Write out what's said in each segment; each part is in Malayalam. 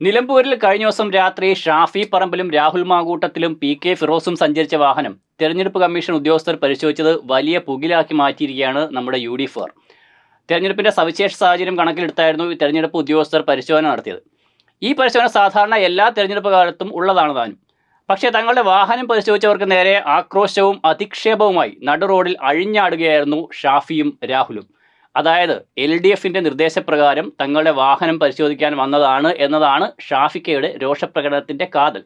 നിലമ്പൂരിൽ കഴിഞ്ഞ ദിവസം രാത്രി ഷാഫി പറമ്പിലും രാഹുൽ മാകൂട്ടത്തിലും പി കെ ഫിറോസും സഞ്ചരിച്ച വാഹനം തെരഞ്ഞെടുപ്പ് കമ്മീഷൻ ഉദ്യോഗസ്ഥർ പരിശോധിച്ചത് വലിയ പുകിലാക്കി മാറ്റിയിരിക്കുകയാണ് നമ്മുടെ യു ഡി ഫോർ തെരഞ്ഞെടുപ്പിന്റെ സവിശേഷ സാഹചര്യം കണക്കിലെടുത്തായിരുന്നു ഈ തെരഞ്ഞെടുപ്പ് ഉദ്യോഗസ്ഥർ പരിശോധന നടത്തിയത്. ഈ പരിശോധന സാധാരണ എല്ലാ തെരഞ്ഞെടുപ്പ് കാലത്തും ഉള്ളതാണ് താനും. പക്ഷേ തങ്ങളുടെ വാഹനം പരിശോധിച്ചവർക്ക് നേരെ ആക്രോശവും അധിക്ഷേപവുമായി നടുറോഡിൽ അഴിഞ്ഞാടുകയായിരുന്നു ഷാഫിയും രാഹുലും. അതായത് എൽ ഡി എഫിന്റെ നിർദ്ദേശപ്രകാരം തങ്ങളുടെ വാഹനം പരിശോധിക്കാൻ വന്നതാണ് എന്നതാണ് ഷാഫിക്കയുടെ രോഷപ്രകടനത്തിന്റെ കാതൽ.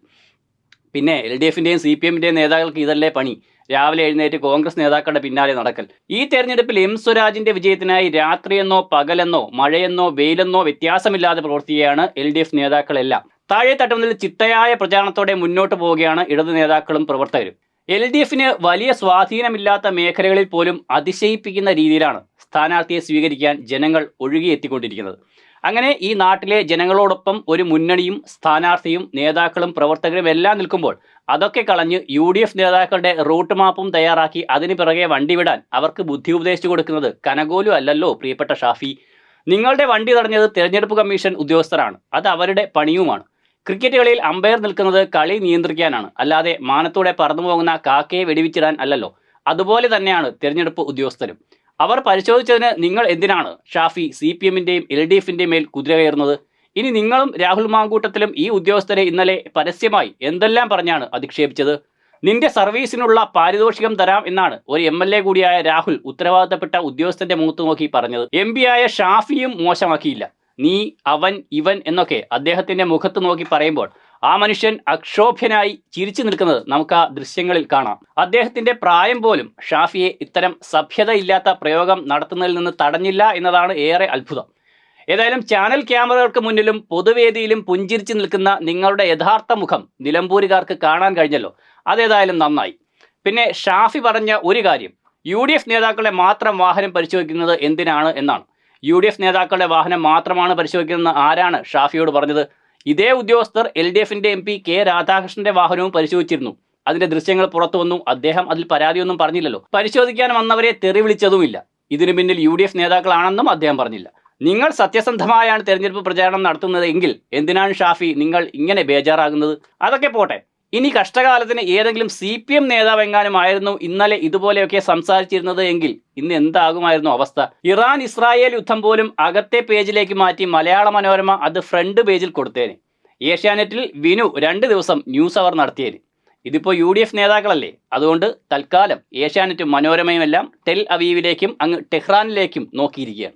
പിന്നെ എൽ ഡി എഫിന്റെയും സി പി എമ്മിന്റെയും നേതാക്കൾക്ക് ഇതല്ലേ പണി? രാവിലെ എഴുന്നേറ്റ് കോൺഗ്രസ് നേതാക്കളുടെ പിന്നാലെ നടക്കൽ. ഈ തെരഞ്ഞെടുപ്പിൽ എം സ്വരാജിന്റെ വിജയത്തിനായി രാത്രിയെന്നോ പകലെന്നോ മഴയെന്നോ വെയിലെന്നോ വ്യത്യാസമില്ലാതെ പ്രവർത്തിക്കുകയാണ് എൽ ഡി എഫ് നേതാക്കളെല്ലാം. താഴെ തട്ടുന്നതിൽ ചിട്ടയായ പ്രചാരണത്തോടെ മുന്നോട്ട് പോവുകയാണ് ഇടതു നേതാക്കളും പ്രവർത്തകരും. എൽ ഡി എഫിന് വലിയ സ്വാധീനമില്ലാത്ത മേഖലകളിൽ പോലും അതിശയിപ്പിക്കുന്ന രീതിയിലാണ് സ്ഥാനാർത്ഥിയെ സ്വീകരിക്കാൻ ജനങ്ങൾ ഒഴുകിയെത്തിക്കൊണ്ടിരിക്കുന്നത്. അങ്ങനെ ഈ നാട്ടിലെ ജനങ്ങളോടൊപ്പം ഒരു മുന്നണിയും സ്ഥാനാർത്ഥിയും നേതാക്കളും പ്രവർത്തകരും എല്ലാം നിൽക്കുമ്പോൾ അതൊക്കെ കളഞ്ഞ് യു ഡി എഫ് നേതാക്കളുടെ റൂട്ട് മാപ്പും തയ്യാറാക്കി അതിന് പിറകെ വണ്ടി വിടാൻ അവർക്ക് ബുദ്ധി ഉപദേശിച്ചു കൊടുക്കുന്നത് കനകോലു അല്ലല്ലോ പ്രിയപ്പെട്ട ഷാഫി. നിങ്ങളുടെ വണ്ടി തടഞ്ഞത് തിരഞ്ഞെടുപ്പ് കമ്മീഷൻ ഉദ്യോഗസ്ഥരാണ്. അത് അവരുടെ പണിയുമാണ്. ക്രിക്കറ്റ് കളിയിൽ അമ്പയർ നിൽക്കുന്നത് കളി നിയന്ത്രിക്കാനാണ്. അല്ലാതെ മാനത്തൂടെ പറന്നു പോകുന്ന കാക്കയെ വെടിവിച്ചിടാൻ അല്ലല്ലോ. അതുപോലെ തന്നെയാണ് തിരഞ്ഞെടുപ്പ് ഉദ്യോഗസ്ഥരും. അവർ പരിശോധിച്ചതിന് നിങ്ങൾ എന്തിനാണ്? ഷാഫി സി പി എമ്മിന്റെയും എൽ ഡി എഫിന്റെയും മേൽ കുതിര കയറുന്നത്? ഇനി നിങ്ങളും രാഹുൽ മാങ്കൂട്ടത്തിലും ഈ ഉദ്യോഗസ്ഥരെ ഇന്നലെ പരസ്യമായി എന്തെല്ലാം പറഞ്ഞാണ് അധിക്ഷേപിച്ചത്? നിന്റെ സർവീസിനുള്ള പാരിതോഷികം തരാം എന്നാണ് ഒരു എം എൽ എ കൂടിയായ രാഹുൽ ഉത്തരവാദിത്തപ്പെട്ട ഉദ്യോഗസ്ഥന്റെ മുഖത്ത് നോക്കി പറഞ്ഞത്. എം ആയ ഷാഫിയും മോശമാക്കിയില്ല. നീ അവൻ ഇവൻ എന്നൊക്കെ അദ്ദേഹത്തിന്റെ മുഖത്ത് നോക്കി പറയുമ്പോൾ ആ മനുഷ്യൻ അക്ഷോഭ്യനായി ചിരിച്ചു നിൽക്കുന്നത് നമുക്ക് ആ ദൃശ്യങ്ങളിൽ കാണാം. അദ്ദേഹത്തിന്റെ പ്രായം പോലും ഷാഫിയെ ഇത്തരം സഭ്യതയില്ലാത്ത പ്രയോഗം നടത്തുന്നതിൽ നിന്ന് തടഞ്ഞില്ല എന്നതാണ് ഏറെ അത്ഭുതം. ഏതായാലും ചാനൽ ക്യാമറകൾക്ക് മുന്നിലും പൊതുവേദിയിലും പുഞ്ചിരിച്ചു നിൽക്കുന്ന നിങ്ങളുടെ യഥാർത്ഥ മുഖം നിലമ്പൂരുകാർക്ക് കാണാൻ കഴിഞ്ഞല്ലോ. അതേതായാലും നന്നായി. പിന്നെ ഷാഫി പറഞ്ഞ ഒരു കാര്യം യു നേതാക്കളെ മാത്രം വാഹനം പരിശോധിക്കുന്നത് എന്തിനാണ് എന്നാണ്. യു ഡി എഫ് നേതാക്കളുടെ വാഹനം മാത്രമാണ് പരിശോധിക്കുന്നത് ആരാണ് ഷാഫിയോട് പറഞ്ഞത്? ഇതേ ഉദ്യോഗസ്ഥർ എൽ ഡി എഫിന്റെ എം പി കെ രാധാകൃഷ്ണന്റെ വാഹനവും പരിശോധിച്ചിരുന്നു. അതിന്റെ ദൃശ്യങ്ങൾ പുറത്തു വന്നു. അദ്ദേഹം അതിൽ പരാതിയൊന്നും പറഞ്ഞില്ലല്ലോ. പരിശോധിക്കാൻ വന്നവരെ തെറി വിളിച്ചതുമില്ല. ഇതിനു പിന്നിൽ യു ഡി എഫ് നേതാക്കളാണെന്നും അദ്ദേഹം പറഞ്ഞില്ല. നിങ്ങൾ സത്യസന്ധമായാണ് തെരഞ്ഞെടുപ്പ് പ്രചാരണം നടത്തുന്നത് എങ്കിൽ എന്തിനാണ് ഷാഫി നിങ്ങൾ ഇങ്ങനെ ബേജാറാകുന്നത്? അതൊക്കെ പോട്ടെ. ഇനി കഷ്ടകാലത്തിന് ഏതെങ്കിലും സി പി എം നേതാവ് എങ്ങാനും ആയിരുന്നു ഇന്നലെ ഇതുപോലെയൊക്കെ സംസാരിച്ചിരുന്നത് എങ്കിൽ ഇന്ന് എന്താകുമായിരുന്നു അവസ്ഥ? ഇറാൻ ഇസ്രായേൽ യുദ്ധം പോലും അകത്തെ പേജിലേക്ക് മാറ്റി മലയാള മനോരമ അത് ഫ്രണ്ട് പേജിൽ കൊടുത്തേന്. ഏഷ്യാനെറ്റിൽ വിനു രണ്ട് ദിവസം ന്യൂസ് അവർ നടത്തിയേന്. ഇതിപ്പോൾ യു ഡി എഫ് നേതാക്കളല്ലേ? അതുകൊണ്ട് തൽക്കാലം ഏഷ്യാനെറ്റും മനോരമയും എല്ലാം ടെൽ അവീവിലേക്കും അങ്ങ് ടെഹ്റാനിലേക്കും നോക്കിയിരിക്കുകയാണ്.